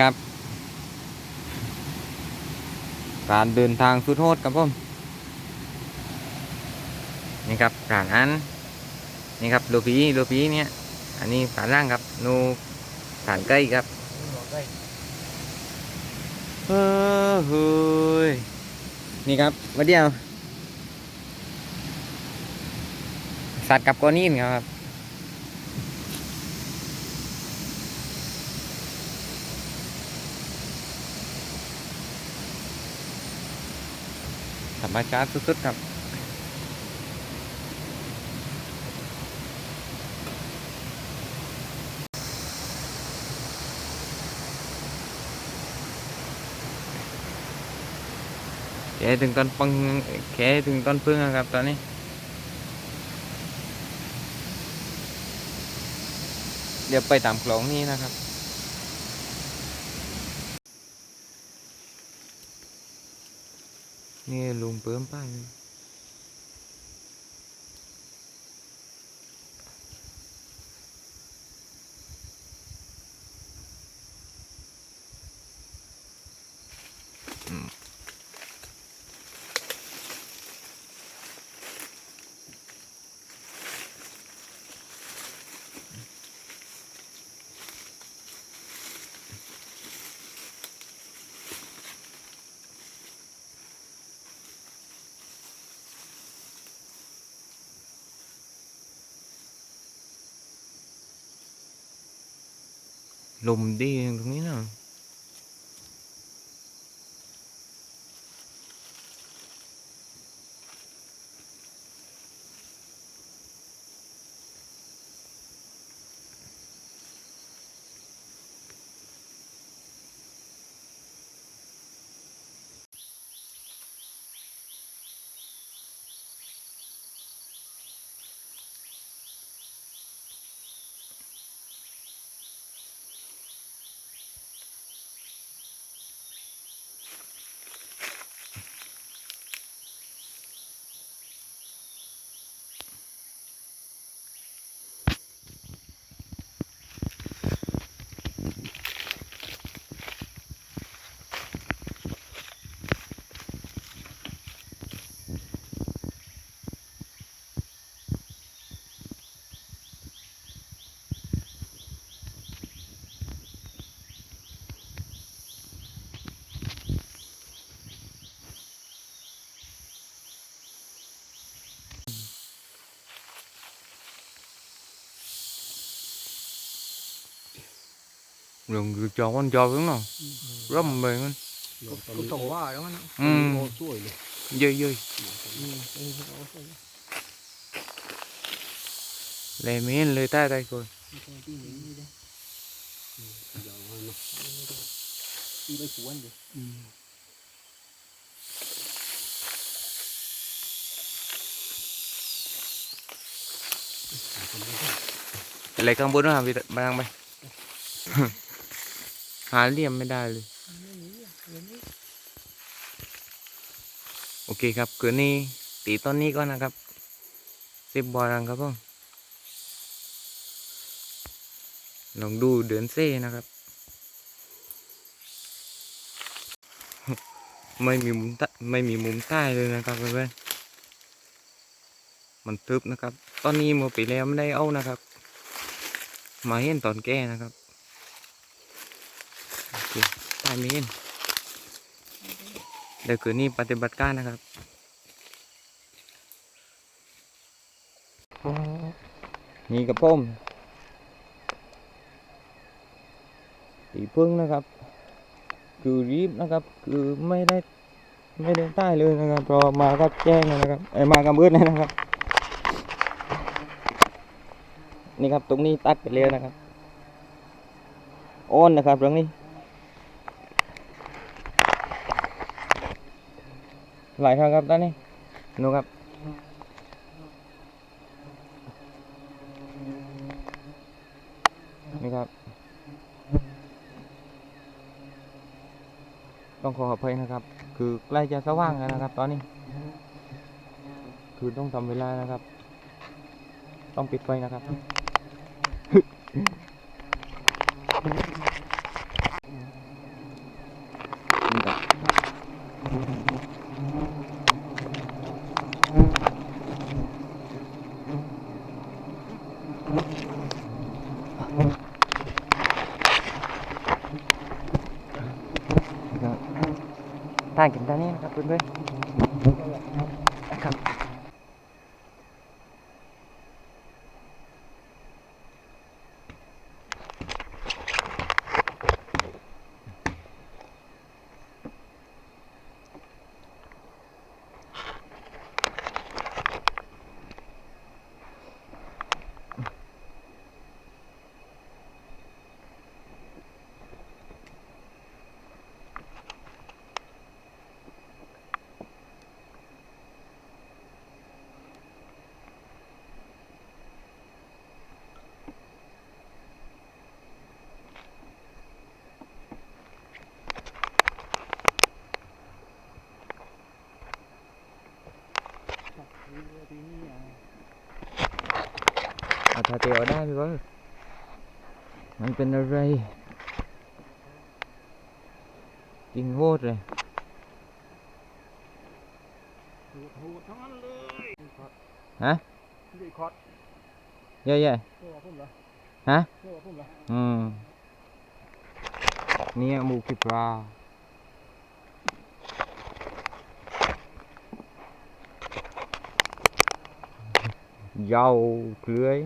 ครับ การเดินทางสุดโหดครับผมนี่ครับการอันนี่ครับโลพีโลพีเนี่ยอันนี้การล่างครับนูการใกล้ครับเฮ้อเฮ้ยนี่ครับมาเดียว สัตว์กับก้อนหินครับ ธรรมชาสุดๆครับแค่ถึงต้นปังแค่ถึงต้นพึ่งอะครับตอนนี้เดี๋ยวไปตามคลองนี้นะครับ นี่ลุงเพิ่มป้าย ลมดีตรงนี้นะลงคือจอมันจอ vẫn nào rất mà mềm anh ก็ต้องว่าแล้วนะ อืม โอ้ส วยเลย dơi dơi อืมเออเอาสวย lè miếng lê tay tay coi เอาที่หนีนี่ได้อืมเดี๋ ยวเลี่ยมไม่ได้เลย โอเคครับคืนนี้ตีต้นนี้ก่อนนะครับสิบบอรังครับผมลองดูเดินเซ่นะครับ ไม่มีมุมใต้ไม่มีมุมใต้เลยนะครับเพื่อนๆมันทึบนะครับ ตอนนี้มื่อปีแล้วไม่ได้เอานะครับ มาเห็นตอนแก่นะครับ ใต้ไม่เห็นเดี๋ยวคืนนี้ปฏิบัติการนะครับนี่กับผมตีพึ่งนะครับ คือรีบนะครับ คือไม่ได้ไม่ได้ใต้เลยนะครับรอมาก็แจ้งนะครับไอ้มากับมืดเลยนะครับ นี่ครับตรงนี้ตัดไปเลยนะครับโอนนะครับตรงนี้ หลายครั้งครับตอนนี้นูครับนี่ครับ ต้องขออภัยนะครับ คือใกล้จะสว่างแล้วนะครับ ตอนนี้ คือต้องทำเวลานะครับ ต้องปิดไฟนะครับ ทางกินตอนนี้นะครับเพื่อนๆ อาถาเตียวได้พี่เว่ามันเป็นอะไรจริงโหดเลยโหดทั้งนั้นเลยฮะดีคอร์ดเย่ๆเรียกว่าพุ่มเหรอฮะอืมเนี่ยมูกิปลา ยาวเกลือย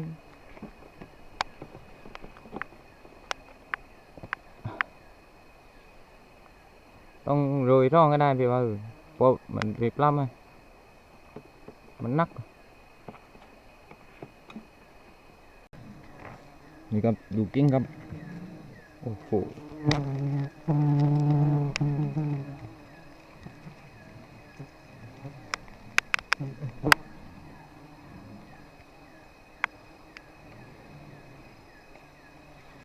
ต้องโรยร่องก็ได้พี่ว่า